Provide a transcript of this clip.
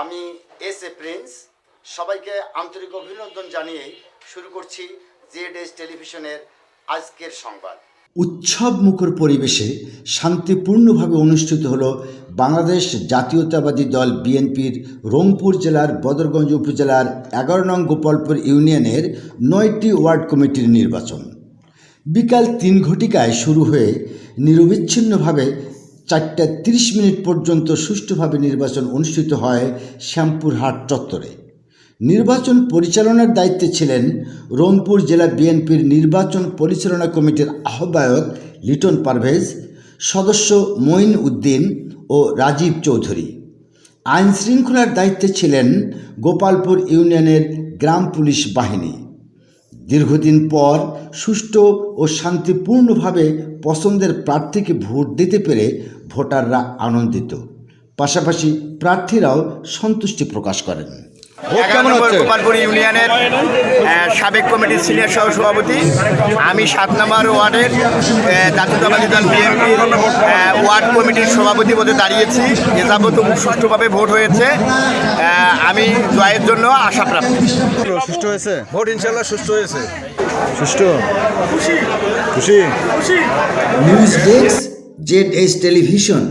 আমি S A Prince. সবাইকে আন্তরিক অভিনন্দন জানিয়ে শুরু করছি জেড এস টেলিভিশনের আজকের সংবাদ। উৎসব মুখর পরিবেশে শান্তিপূর্ণভাবে অনুষ্ঠিত হলো বাংলাদেশ জাতীয়তাবাদী দল বিএনপির রংপুর জেলার বদরগঞ্জ উপজেলার এগারো নং গোপালপুর ইউনিয়নের নয়টি ওয়ার্ড কমিটির নির্বাচন। বিকাল তিন ঘটিকায় শুরু হয়ে নিরবিচ্ছিন্নভাবে চারটা তিরিশ মিনিট পর্যন্ত সুষ্ঠুভাবে নির্বাচন অনুষ্ঠিত হয় শ্যামপুরহাট চত্বরে। নির্বাচন পরিচালনার দায়িত্বে ছিলেন রংপুর জেলা বিএনপির নির্বাচন পরিচালনা কমিটির আহ্বায়ক লিটন পারভেজ, সদস্য মঈন উদ্দিন ও রাজীব চৌধুরী। আইন শৃঙ্খলার দায়িত্বে ছিলেন গোপালপুর ইউনিয়নের গ্রাম পুলিশ বাহিনী। দীর্ঘদিন পর সুষ্ঠু ও শান্তিপূর্ণভাবে পছন্দের প্রার্থীকে ভোট দিতে পেরে ভোটাররা আনন্দিত। পাশাপাশি প্রার্থীরাও সন্তুষ্টি প্রকাশ করেন। গোপালপুর ইউনিয়নের সাবেক কমিটির সিনিয়র সহ সভাপতি আমি সাত নম্বর ওয়ার্ডের জাতীয়তাবাদী দল বিএনপি ওয়ার্ড কমিটির সভাপতি পদে দাঁড়িয়েছি। এ যাবত সুষ্ঠুভাবে ভোট হয়েছে। আমি জয়ের জন্য আশা প্রাপ্ত। সুস্থ হয়েছে? ভোট ইনশাল্লাহ সুস্থ হয়েছে। সুষ্ঠু? খুশি? খুশি? News desk Z S television